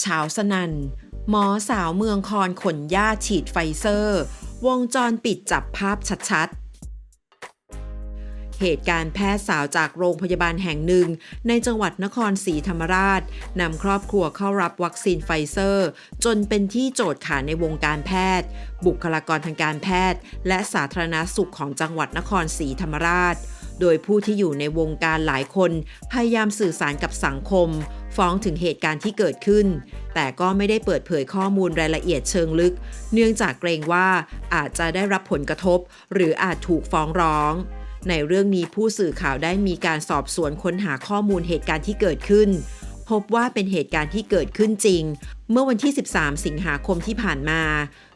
เช้าสนันหมอสาวเมืองคอนขนญาฉีดไฟเซอร์ วงจรปิดจับภาพชัดๆ เหตุการณ์แพทย์สาวจากโรงพยาบาลแห่งหนึ่ง ในจังหวัดนครศรีธรรมราชนำครอบครัวเข้ารับวัคซีนไฟเซอร์ จนเป็นที่โจทย์ขานในวงการแพทย์ บุคลากรทางการแพทย์ และสาธารณสุขของจังหวัดนครศรีธรรมราช โดยผู้ที่อยู่ในวงการหลายคน พยายามสื่อสารกับสังคม ฟ้องถึงเหตุการณ์ที่เกิดขึ้น แต่ก็ไม่ได้เปิดเผยข้อมูลรายละเอียดเชิงลึก เนื่องจากเกรงว่าอาจจะได้รับผลกระทบ หรืออาจถูกฟ้องร้องในเรื่องนี้ผู้สื่อข่าวได้มีการสอบสวนค้นหาข้อมูลเหตุการณ์ที่เกิดขึ้น พบว่าเป็นเหตุการณ์ที่เกิดขึ้นจริง เมื่อวันที่ 13 สิงหาคมที่ผ่านมา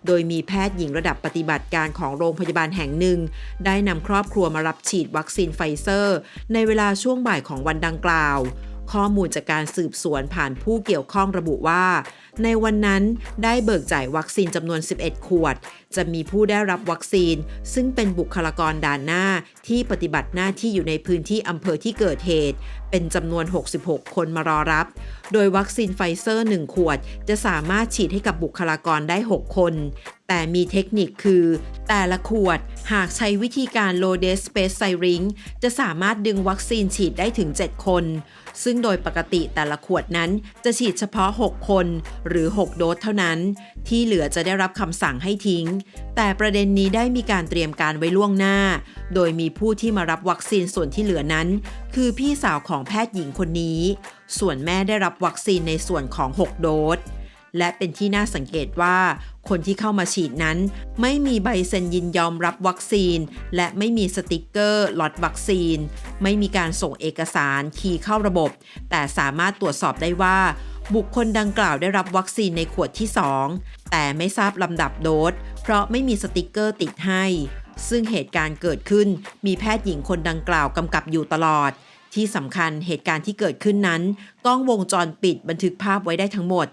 โดยมีแพทย์หญิงระดับปฏิบัติการของโรงพยาบาลแห่งหนึ่ง ได้นำครอบครัวมารับฉีดวัคซีนไฟเซอร์ ในเวลาช่วงบ่ายของวันดังกล่าว ข้อมูลจากการสืบสวนผ่านผู้เกี่ยวข้องระบุว่า ในวันนั้นได้เบิกจ่ายวัคซีนจำนวน 11 ขวด จะมีผู้ได้รับวัคซีน ซึ่งเป็นบุคลากรด่านหน้าที่ปฏิบัติหน้าที่อยู่ในพื้นที่อำเภอที่เกิดเหตุ เป็นจำนวน 66 คนมารอรับ โดยวัคซีนไฟเซอร์ 1 ขวด จะสามารถฉีดให้กับบุคลากรได้ 6 คน แต่มีเทคนิคคือ แต่ละขวด หากใช้วิธีการ low dose space siring จะสามารถดึงวัคซีนฉีดได้ถึง 7 คน ซึ่งโดยปกติแต่ละขวดนั้นจะฉีดเฉพาะ 6 คนหรือ 6 โดสเท่านั้น ที่เหลือจะได้รับคำสั่งให้ทิ้ง แต่ประเด็นนี้ได้มีการเตรียมการไว้ล่วงหน้า โดยมีผู้ที่มารับวัคซีนส่วนที่เหลือนั้น คือพี่สาวของแพทย์หญิงคนนี้ ส่วนแม่ได้รับวัคซีนในส่วนของ 6 โดส และเป็นที่น่าสังเกตว่า คนที่เข้ามาฉีดนั้น ไม่มีใบเซ็นยินยอมรับวัคซีน และไม่มีสติกเกอร์ล็อตวัคซีน ไม่มีการส่งเอกสารคีย์เข้าระบบ แต่สามารถตรวจสอบได้ว่า บุคคลดังกล่าวได้รับวัคซีนในขวดที่ 2 แต่ไม่ทราบลำดับโดส เพราะไม่มีสติกเกอร์ติดให้ ซึ่งเหตุการณ์เกิดขึ้น มีแพทย์หญิงคนดังกล่าวกำกับอยู่ตลอดที่สำคัญเหตุการณ์ที่เกิดขึ้นนั้น กล้องวงจรปิดบันทึกภาพไว้ได้ทั้งหมด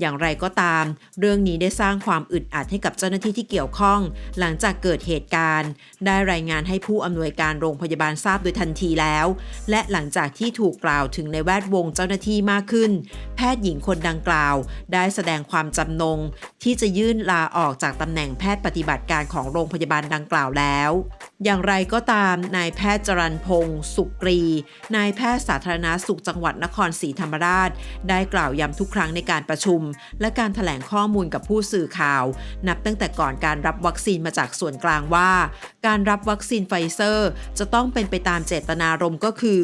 อย่างไรก็ตาม เรื่องนี้ได้สร้างความอึดอัดให้กับเจ้าหน้าที่ที่เกี่ยวข้อง หลังจากเกิดเหตุการณ์ ได้รายงานให้ผู้อำนวยการโรงพยาบาลทราบโดยทันทีแล้ว และหลังจากที่ถูกกล่าวถึงในแวดวงเจ้าหน้าที่มากขึ้น แพทย์หญิงคนดังกล่าว ได้แสดงความจำนง ที่จะยื่นลาออกจากตำแหน่งแพทย์ปฏิบัติการของโรงพยาบาลดังกล่าวแล้ว อย่างไรก็ตาม นายแพทย์จรันพงศ์สุกรี นายแพทย์สาธารณาสุขจังหวัดนครศรีธรรมราช ได้กล่าวย้ำทุกครั้งในการประชุม และการถแถลงข้อมูลกับผู้สื่อข่าว นับตั้งแต่ก่อนการรับวัคซีนมาจากส่วนกลางว่า การรับวัคซีนไฟเซอร์ จะต้องเป็นไปตามเจตนารมณ์ก็คือ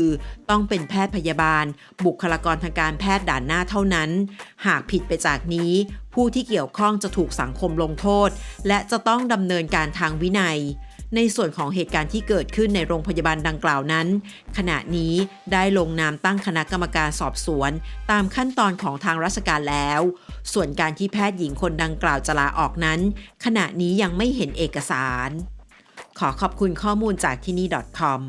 ต้องเป็นแพทย์พยาบาล บุคลากรทางการแพทย์ด่านหน้าเท่านั้น หากผิดไปจากนี้ผู้ที่เกี่ยวข้องจะถูกสังคมลงโทษ และจะต้องดำเนินการทางวินัย ในส่วนของเหตุการณ์ที่เกิดขึ้นในโรงพยาบาลดังกล่าวนั้น ขณะนี้ได้ลงนามตั้งคณะกรรมการสอบสวน ตามขั้นตอนของทางราชการแล้ว ส่วนการที่แพทย์หญิงคนดังกล่าวจะลาออกนั้น ขณะนี้ยังไม่เห็นเอกสาร ขอขอบคุณข้อมูลจากที่นี่ .com